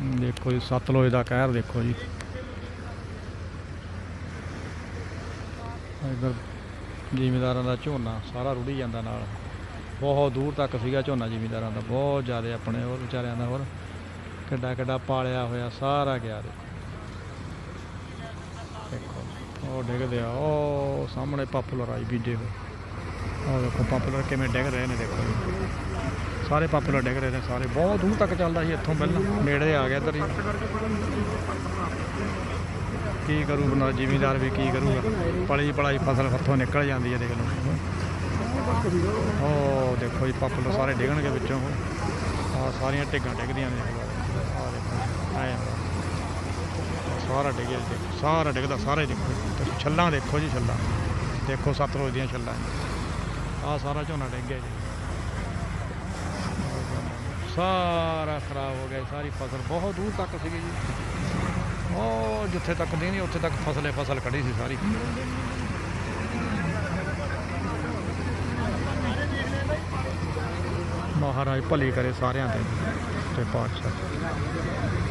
ਦੇਖੋ ਜੀ, ਸਤਲੋਜ ਦਾ ਕਹਿਰ ਦੇਖੋ ਜੀ। ਇਧਰ ਜ਼ਿਮੀਦਾਰਾਂ ਦਾ ਝੋਨਾ ਸਾਰਾ ਰੁੜੀ ਜਾਂਦਾ ਨਾਲ। ਬਹੁਤ ਦੂਰ ਤੱਕ ਸੀਗਾ ਝੋਨਾ ਜ਼ਿਮੀਦਾਰਾਂ ਦਾ, ਬਹੁਤ ਜ਼ਿਆਦਾ ਆਪਣੇ ਹੋਰ ਵਿਚਾਰਿਆਂ ਦਾ ਹੋਰ। ਕਿੱਡਾ ਕਿੱਡਾ ਪਾਲਿਆ ਹੋਇਆ, ਸਾਰਾ ਗਿਆ ਦੇਖੋ। ਉਹ ਡਿੱਗਦੇ ਆ, ਉਹ ਸਾਹਮਣੇ ਪਾਪੂਲਰ ਆਈ ਬੀਜੇ ਹੋਏ। ਉਹ ਦੇਖੋ, ਪਾਪੂਲਰ ਕਿਵੇਂ ਡਿੱਗ ਰਹੇ ਨੇ ਦੇਖੋ ਜੀ। ਸਾਰੇ ਪਾਪੂਲਰ ਡਿੱਗ ਰਹੇ ਨੇ ਸਾਰੇ। ਬਹੁਤ ਦੂਰ ਤੱਕ ਚੱਲਦਾ ਸੀ ਇੱਥੋਂ ਪਹਿਲਾਂ। ਨੇੜੇ ਆ ਗਿਆ ਇੱਧਰ ਹੀ। ਕੀ ਕਰੂ ਬਣਾ ਜ਼ਿਮੀਦਾਰ ਵੀ ਕੀ ਕਰੂਗਾ? ਪਲੀ ਪਲਾਈ ਫਸਲ ਹੱਥੋਂ ਨਿਕਲ ਜਾਂਦੀ ਹੈ ਦੇਖ ਲਓ। ਉਹ ਦੇਖੋ ਜੀ ਪਾਪੂਲਰ ਸਾਰੇ ਡਿੱਗਣਗੇ ਵਿੱਚੋਂ। ਆ ਸਾਰੀਆਂ ਢਿੱਗਾਂ ਡਿੱਗਦੀਆਂ ਨੇ ਆ ਦੇਖੋ ਆਏ ਸਾਰਾ ਡਿੱਗਿਆ ਜੀ। ਦੇਖੋ ਸਾਰਾ ਡਿੱਗਦਾ, ਸਾਰੇ ਦੇਖੋ। ਤੁਸੀਂ ਛੱਲਾਂ ਦੇਖੋ ਜੀ, ਛੱਲਾਂ। ਦੇਖੋ ਸਤਲੁਜ ਦੀਆਂ ਛੱਲਾਂ। ਆ ਸਾਰਾ ਝੋਨਾ ਡਿੱਗ ਗਿਆ ਜੀ। ਸਾਰਾ ਖਰਾਬ ਹੋ ਗਿਆ ਜੀ, ਸਾਰੀ ਫਸਲ ਬਹੁਤ ਦੂਰ ਤੱਕ ਸੀਗੀ ਜੀ। ਉਹ ਜਿੱਥੇ ਤੱਕ ਦੀ ਨਹੀਂ ਉੱਥੇ ਤੱਕ ਫਸਲੇ ਫਸਲ ਖੜੀ ਸੀ ਸਾਰੀ। ਮਹਾਰਾਜ ਭਲੀ ਕਰੇ ਸਾਰਿਆਂ ਤੇ ਤੇ ਪਾਤਸ਼ਾਹ।